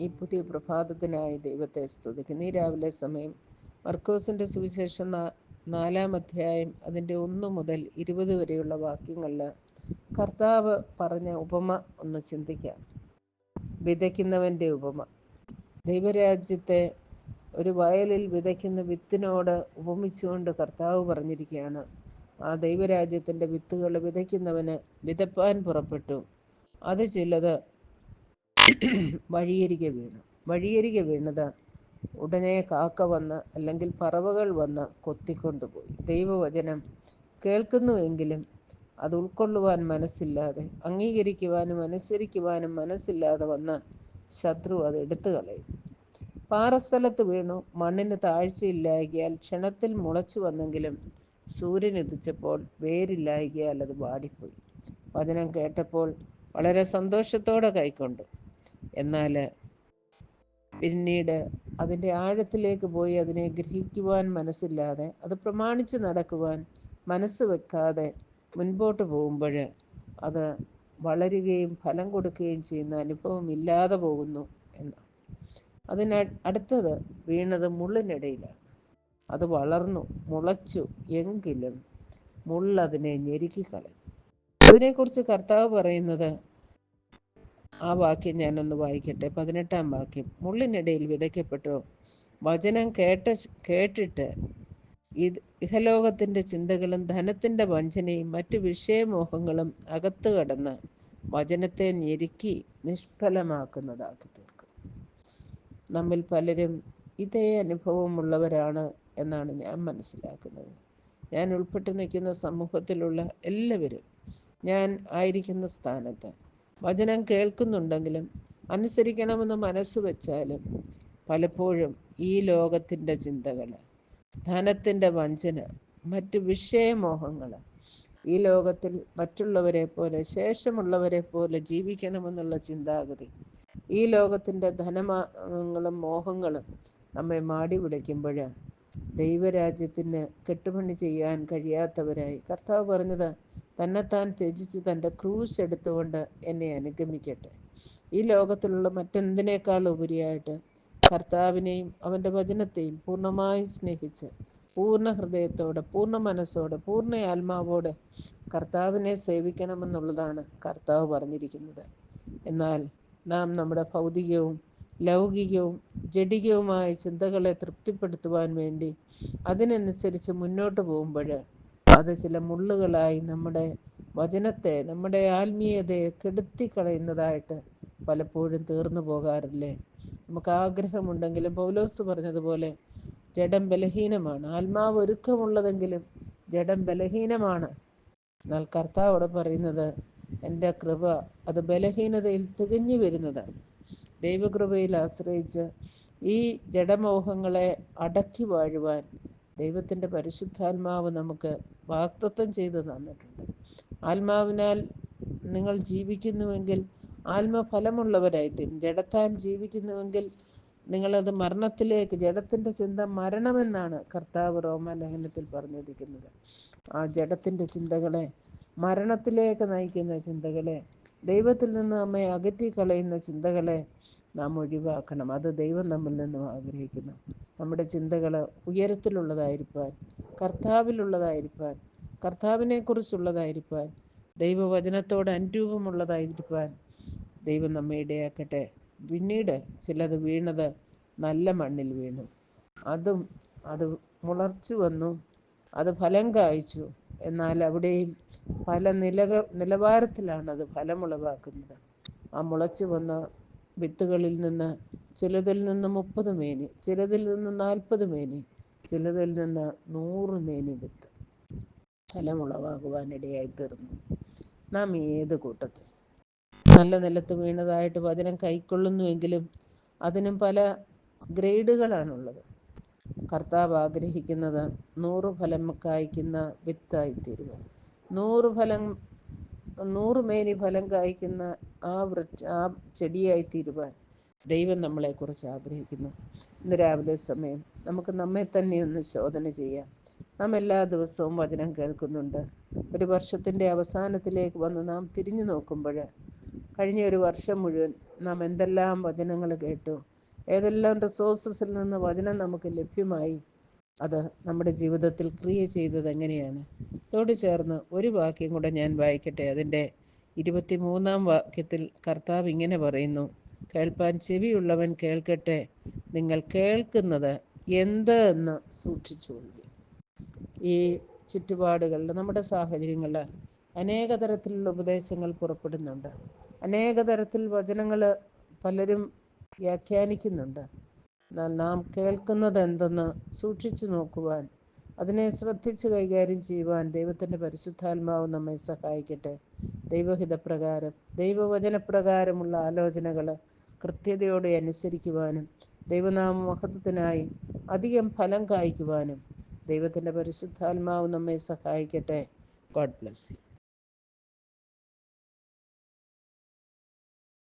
ഈ പുതിയ പ്രഭാതത്തിനായി ദൈവത്തെ സ്തുതിക്കുന്നു. ഈ രാവിലെ സമയം മർക്കോസിന്റെ സുവിശേഷം നാലാം അധ്യായം അതിന്റെ ഒന്ന് മുതൽ ഇരുപത് വരെയുള്ള വാക്യങ്ങളിൽ കർത്താവ് പറഞ്ഞ ഉപമ ഒന്ന് ചിന്തിക്കാം. വിതയ്ക്കുന്നവന്റെ ഉപമ. ദൈവരാജ്യത്തെ ഒരു വയലിൽ വിതയ്ക്കുന്ന വിത്തിനോട് ഉപമിച്ചുകൊണ്ട് കർത്താവ് പറഞ്ഞിരിക്കുകയാണ്. ആ ദൈവരാജ്യത്തിന്റെ വിത്തുകൾ വിതയ്ക്കുന്നവന് വിതപ്പാൻ പുറപ്പെട്ടു. അത് ചിലത് വഴിയരികെ വീണു. വഴിയരികെ വീണത് ഉടനെ കാക്ക വന്ന് അല്ലെങ്കിൽ പറവകൾ വന്ന് കൊത്തിക്കൊണ്ടുപോയി. ദൈവവചനം കേൾക്കുന്നുവെങ്കിലും അത് ഉൾക്കൊള്ളുവാൻ മനസ്സില്ലാതെ അംഗീകരിക്കുവാനും അനുസരിക്കുവാനും മനസ്സില്ലാതെ വന്ന് ശത്രു അത് എടുത്തു കളയും പാറസ്ഥലത്ത് വീണു. മണ്ണിന് താഴ്ചയില്ലായകിയാൽ ക്ഷണത്തിൽ മുളച്ചു വന്നെങ്കിലും സൂര്യൻ ഉദിച്ചപ്പോൾ വേരില്ലായകിയാൽ അത് വാടിപ്പോയി. വചനം കേട്ടപ്പോൾ വളരെ സന്തോഷത്തോടെ കൈക്കൊണ്ടു. എന്നാൽ പിന്നീട് അതിന്റെ ആഴത്തിലേക്ക് പോയി അതിനെ ഗ്രഹിക്കുവാൻ മനസ്സില്ലാതെ അത് പ്രമാണിച്ച് നടക്കുവാൻ മനസ്സ് വെക്കാതെ മുൻപോട്ട് പോകുമ്പോൾ അത് വളരുകയും ഫലം കൊടുക്കുകയും ചെയ്യുന്ന അനുഭവം ഇല്ലാതെ പോകുന്നു എന്ന് അതിന് അടുത്തത് വീണത് മുള്ളിനിടയിലാണ്. അത് വളർന്നു മുളച്ചു എങ്കിലും മുള്ളതിനെ ഞെരുക്കിക്കളയും അതിനെക്കുറിച്ച് കർത്താവ് പറയുന്നത് ആ വാക്യം ഞാനൊന്ന് വായിക്കട്ടെ. പതിനെട്ടാം വാക്യം. മുള്ളിനിടയിൽ വിതയ്ക്കപ്പെട്ടു. വചനം കേട്ട കേട്ടിട്ട് ഇത് ഇഹലോകത്തിന്റെ ചിന്തകളും ധനത്തിന്റെ വഞ്ചനയും മറ്റു വിഷയമോഹങ്ങളും അകത്തു കടന്ന് വചനത്തെ ഞെരുക്കി നിഷ്ഫലമാക്കുന്നതാക്കി തീർക്കും. നമ്മിൽ പലരും ഇതേ അനുഭവമുള്ളവരാണ് എന്നാണ് ഞാൻ മനസ്സിലാക്കുന്നത്. ഞാൻ ഉൾപ്പെട്ട് നിൽക്കുന്ന സമൂഹത്തിലുള്ള എല്ലാവരും ഞാൻ ആയിരിക്കുന്ന സ്ഥാനത്ത് വചനം കേൾക്കുന്നുണ്ടെങ്കിലും അനുസരിക്കണമെന്ന് മനസ്സ് വെച്ചാലും പലപ്പോഴും ഈ ലോകത്തിന്റെ ചിന്തകൾ ധനത്തിന്റെ വഞ്ചന മറ്റ് വിഷയമോഹങ്ങൾ ഈ ലോകത്തിൽ മറ്റുള്ളവരെ പോലെ ശേഷമുള്ളവരെ പോലെ ജീവിക്കണമെന്നുള്ള ചിന്താഗതി ഈ ലോകത്തിന്റെ ധനങ്ങളും മോഹങ്ങളും നമ്മെ മാടി വിളിക്കുമ്പോൾ ദൈവരാജ്യത്തിന് കെട്ടുപണി ചെയ്യാൻ കഴിയാത്തവരായി കർത്താവ് പറഞ്ഞത് തന്നെത്താൻ ത്യജിച്ച് തന്റെ ക്രൂശ് എടുത്തുകൊണ്ട് എന്നെ അനുഗമിക്കട്ടെ. ഈ ലോകത്തിലുള്ള മറ്റെന്തിനേക്കാൾ ഉപരിയായിട്ട് കർത്താവിനെയും അവന്റെ വചനത്തെയും പൂർണമായി സ്നേഹിച്ച് പൂർണ ഹൃദയത്തോടെ പൂർണ മനസ്സോടെ പൂർണ ആത്മാവോടെ കർത്താവിനെ സേവിക്കണമെന്നുള്ളതാണ് കർത്താവ് പറഞ്ഞിരിക്കുന്നത്. എന്നാൽ നാം നമ്മുടെ ഭൗതികവും ലൗകികവും ജഡികവുമായ ചിന്തകളെ തൃപ്തിപ്പെടുത്തുവാൻ വേണ്ടി അതിനനുസരിച്ച് മുന്നോട്ട് പോകുമ്പോൾ അത് ചില മുള്ളുകളായി നമ്മുടെ വചനത്തെ നമ്മുടെ ആത്മീയതയെ കെടുത്തിക്കളയുന്നതായിട്ട് പലപ്പോഴും തീർന്നു പോകാറില്ലേ? നമുക്ക് ആഗ്രഹമുണ്ടെങ്കിലും പൗലോസ് പറഞ്ഞതുപോലെ ജഡം ബലഹീനമാണ്. ആത്മാവ് ഒരുക്കമുള്ളതെങ്കിലും ജഡം ബലഹീനമാണ്. എന്നാൽ കർത്താവോട് പറയുന്നത് എന്റെ കൃപ അത് ബലഹീനതയിൽ തികഞ്ഞു വരുന്നതാണ് ദൈവകൃപയിൽ ആശ്രയിച്ച് ഈ ജഡമോഹങ്ങളെ അടക്കി വാഴുവാൻ ദൈവത്തിന്റെ പരിശുദ്ധാത്മാവ് നമുക്ക് വാക്തത്വം ചെയ്ത് തന്നിട്ടുണ്ട്. ആത്മാവിനാൽ നിങ്ങൾ ജീവിക്കുന്നുവെങ്കിൽ ആത്മഫലമുള്ളവരായിത്തീരും. ജഡത്താൽ ജീവിക്കുന്നുവെങ്കിൽ നിങ്ങളത് മരണത്തിലേക്ക് ജഡത്തിന്റെ ചിന്ത മരണമെന്നാണ് കർത്താവ് റോമാലേഖനത്തിൽ പറഞ്ഞിരിക്കുന്നത്. ആ ജഡത്തിന്റെ ചിന്തകളെ മരണത്തിലേക്ക് നയിക്കുന്ന ചിന്തകളെ ദൈവത്തിൽ നിന്ന് നമ്മെ അകറ്റി കളയുന്ന ചിന്തകളെ നാം ഒഴിവാക്കണം. അത് ദൈവം നമ്മിൽ നിന്നും ആഗ്രഹിക്കുന്നു. നമ്മുടെ ചിന്തകൾ ഉയരത്തിലുള്ളതായിരിക്കാൻ കർത്താവിലുള്ളതായിരിക്കാൻ കർത്താവിനെക്കുറിച്ചുള്ളതായിരിക്കാൻ ദൈവവചനത്തോട് അനുരൂപമുള്ളതായിരിക്കാൻ ദൈവം നമ്മെ ഇടയാക്കട്ടെ. പിന്നീട് ചിലത് വീണത് നല്ല മണ്ണിൽ വീണു. അതും അത് മുളർച്ചു വന്നു. അത് ഫലം കായ്ച്ചു. എന്നാൽ അവിടെയും പല നിലക നിലവാരത്തിലാണ് അത് ഫലമുളവാക്കുന്നത് ആ മുളച്ചു വന്ന വിത്തുകളിൽ നിന്ന് ചിലതിൽ നിന്ന് മുപ്പത് മേനി ചിലതിൽ നിന്ന് നാൽപ്പത് മേനി ചിലതിൽ നിന്ന് നൂറ് മേനി വിത്ത് ഫലമുളവാകുവാനിടയായി തീർന്നു. നാം ഏത് കൂട്ടത്തിൽ? നല്ല നിലത്ത് വീണതായിട്ട് വചനം കൈക്കൊള്ളുന്നുവെങ്കിലും അതിനും പല ഗ്രേഡുകളാണുള്ളത്. കർത്താവ് ആഗ്രഹിക്കുന്നത് നൂറ് ഫലം കായ്ക്കുന്ന വിത്തായിത്തീരുക നൂറ് ഫലം നൂറ് മേനി ഫലം കായ്ക്കുന്ന ആ വൃക്ഷ ആ ചെടിയായി തീരുവാൻ ദൈവം നമ്മളെക്കുറിച്ച് ആഗ്രഹിക്കുന്നു. ഇന്ന് രാവിലെ സമയം നമുക്ക് നമ്മെ തന്നെ ഒന്ന് ശോധന ചെയ്യാം. നാം എല്ലാ ദിവസവും വചനം കേൾക്കുന്നുണ്ട്. ഒരു വർഷത്തിന്റെ അവസാനത്തിലേക്ക് വന്ന് നാം തിരിഞ്ഞു നോക്കുമ്പോൾ കഴിഞ്ഞ ഒരു വർഷം മുഴുവൻ നാം എന്തെല്ലാം വചനങ്ങൾ കേട്ടു. ഏതെല്ലാം റിസോഴ്സസിൽ നിന്ന് വചനം നമുക്ക് ലഭ്യമായി. അത് നമ്മുടെ ജീവിതത്തിൽ ക്രിയ ചെയ്തത് എങ്ങനെയാണ്? ഇതോട് ചേർന്ന് ഒരു വാക്യം കൂടെ ഞാൻ വായിക്കട്ടെ. അതിന്റെ ഇരുപത്തിമൂന്നാം വാക്യത്തിൽ കർത്താവ് ഇങ്ങനെ പറയുന്നു കേൾപ്പാൻ ചെവിയുള്ളവൻ കേൾക്കട്ടെ നിങ്ങൾ കേൾക്കുന്നത് എന്ത് എന്ന് സൂക്ഷിച്ചുകൊള്ളു ഈ ചുറ്റുപാടുകളിൽ നമ്മുടെ സാഹചര്യങ്ങളിൽ അനേക തരത്തിലുള്ള ഉപദേശങ്ങൾ പുറപ്പെടുന്നുണ്ട്. അനേക തരത്തിൽ വചനങ്ങൾ പലരും വ്യാഖ്യാനിക്കുന്നുണ്ട്. നാം കേൾക്കുന്നത് എന്തെന്ന് സൂക്ഷിച്ചു നോക്കുവാൻ അതിനെ ശ്രദ്ധിച്ച് കൈകാര്യം ചെയ്യുവാൻ ദൈവത്തിന്റെ പരിശുദ്ധാത്മാവ് നമ്മെ സഹായിക്കട്ടെ. ദൈവഹിതപ്രകാരം ദൈവവചനപ്രകാരമുള്ള ആലോചനകൾ കൃത്യതയോടെ അനുസരിക്കുവാനും ദൈവനാമ മഹത്വത്തിനായി അധികം ഫലം കായ്ക്കുവാനും ദൈവത്തിന്റെ പരിശുദ്ധാത്മാവ് നമ്മെ സഹായിക്കട്ടെ. God bless you.